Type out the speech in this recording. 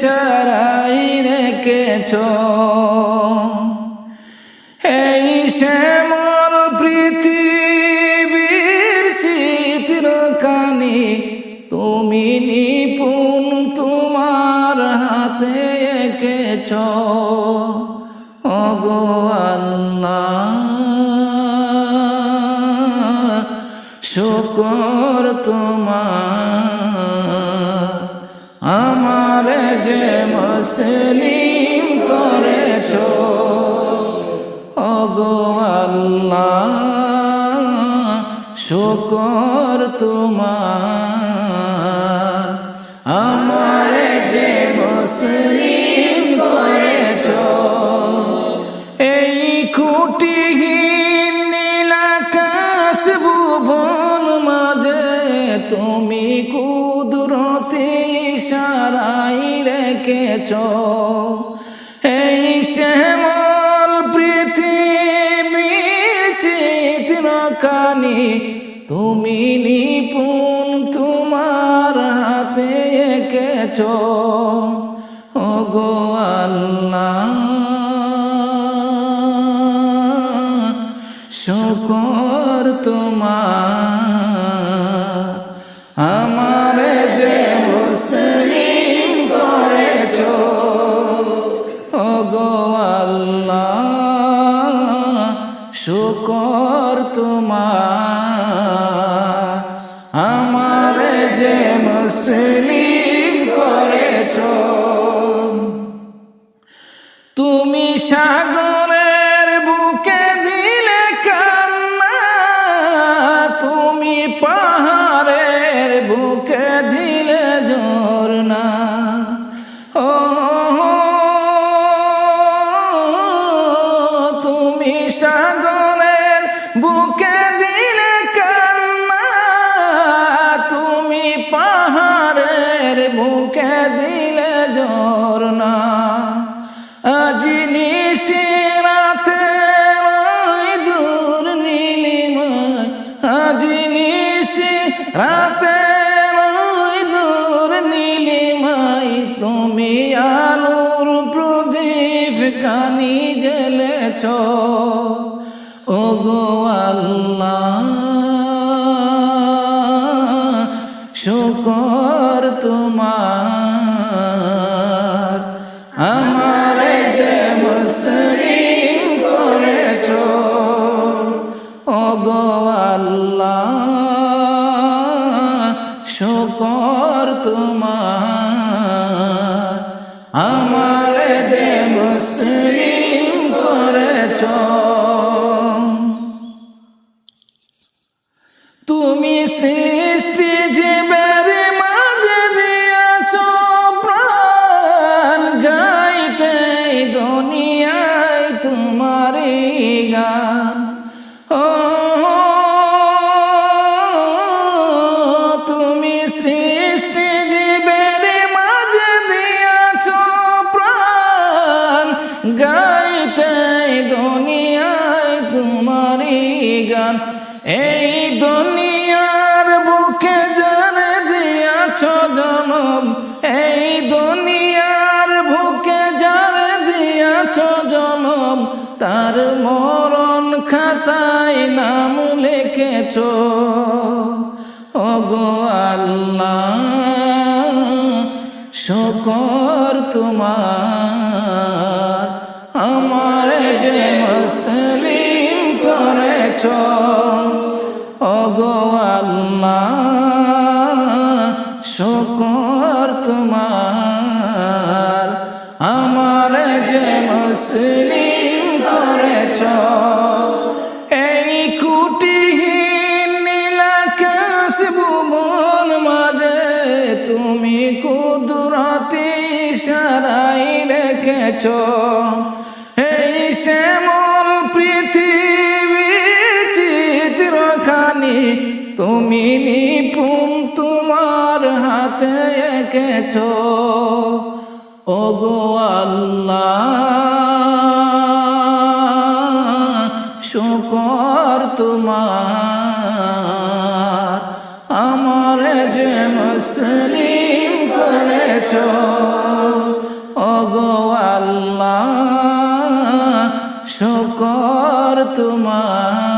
সারাই রেখেছ। এই শ্যামল পৃথিবীর চিত্রকানি তুমি নিপুণ তোমার হাতে এঁকেছ। অগো শুকর তোমার যে মুসলিম করেছ। অগো আল্লাহ শুকর রেখেছ এই শ্যামল পৃথিবীর চিত্রখানি তুমি নিপুণ তোমার হাতে এঁকেছ। ওগো আল্লাহ শুকর তোমার। আল্লাহ শুকর তোমার। আমার যে মুসলিম করেছ তুমি সাগরের বুকে দিলে ঝর্ণা আজি নিশিরাতে ওই দূর নীলিমায়। আজি নিশি রাতে ওই দূর নীলিমায়। তুমি আলোর প্রদীপ কানি জ্বেলেছ। ও গো আল্লাহ, শুকর তোমার তার মরণ খাতায় নাম লিখেছ। ওগো আল্লাহ, শকর তোমার, আমার যে মুসলিম করেছ। ওগো আল্লাহ, শকর তোমার, আমার যে মুসলিম এই তুমি সারাই রেখেছ। এই শ্যামল পৃথিবীর চিত্রখানি তুমি নিপুণ তোমার হাতে এঁকেছ। ওগো আল্লাহ করেছ অগো আল্লাহ শুকর তোমার।